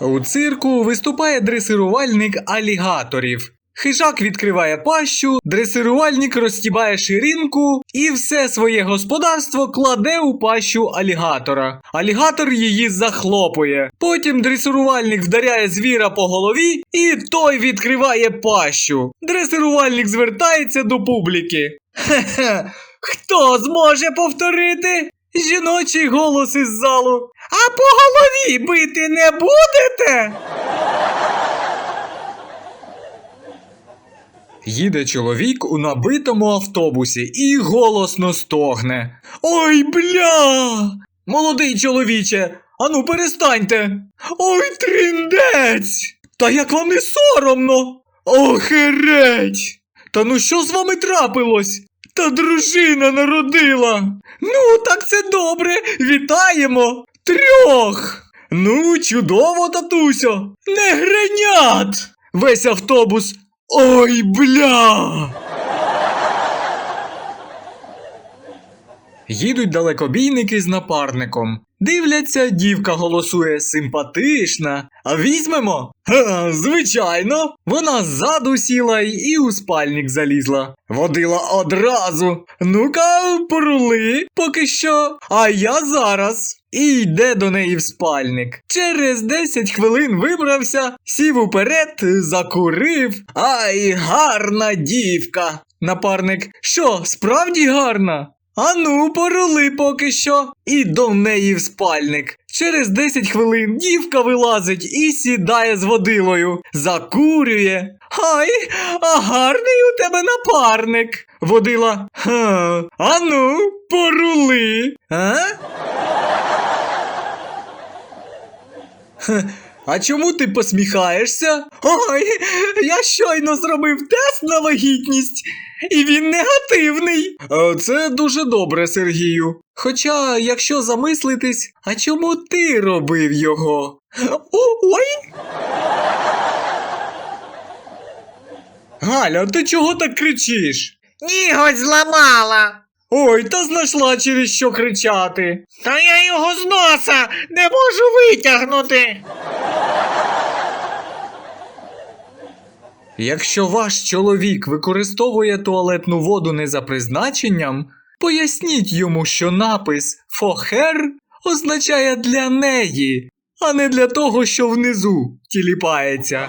У цирку виступає дресирувальник алігаторів. Хижак відкриває пащу, дресирувальник розтібає ширинку і все своє господарство кладе у пащу алігатора. Алігатор її захлопує. Потім дресирувальник вдаряє звіра по голові, і той відкриває пащу. Дресирувальник звертається до публіки. Хе-хе, хто зможе повторити? Жіночий голос із залу. А по голові бити не будете? Їде чоловік у набитому автобусі і голосно стогне. Ой, бля! Молодий чоловіче, ану перестаньте. Ой, триндець! Та як вам не соромно? Охереть! Та ну що з вами трапилось? Та дружина народила. Ну, так це добре. Вітаємо. Трьох. Ну, чудово, татусю. Не гренят. Весь автобус. Ой, бля. Їдуть далекобійники з напарником. Дивляться, дівка голосує симпатична. А візьмемо? Ха, звичайно. Вона ззаду сіла і у спальник залізла. Водила одразу. Ну-ка, порули, поки що. А я зараз. І йде до неї в спальник. Через 10 хвилин вибрався, сів уперед, закурив. Ай, гарна дівка. Напарник, що, справді гарна? Ану, порули поки що. І до неї в спальник. Через 10 хвилин дівка вилазить і сідає з водилою. Закурює. Ай, а гарний у тебе напарник. Водила. Ха, ану, порули. А? А чому ти посміхаєшся? Ой, я щойно зробив тест на вагітність, і він негативний. Е, Це дуже добре, Сергію. Хоча, якщо замислитись, а чому ти робив його? Ой. Галя, ти чого так кричиш? Ніготь зламала. Ой, та знайшла через що кричати. Та я його з носа не можу витягнути. Якщо ваш чоловік використовує туалетну воду не за призначенням, поясніть йому, що напис «фохер» означає для неї, а не для того, що внизу тіліпається.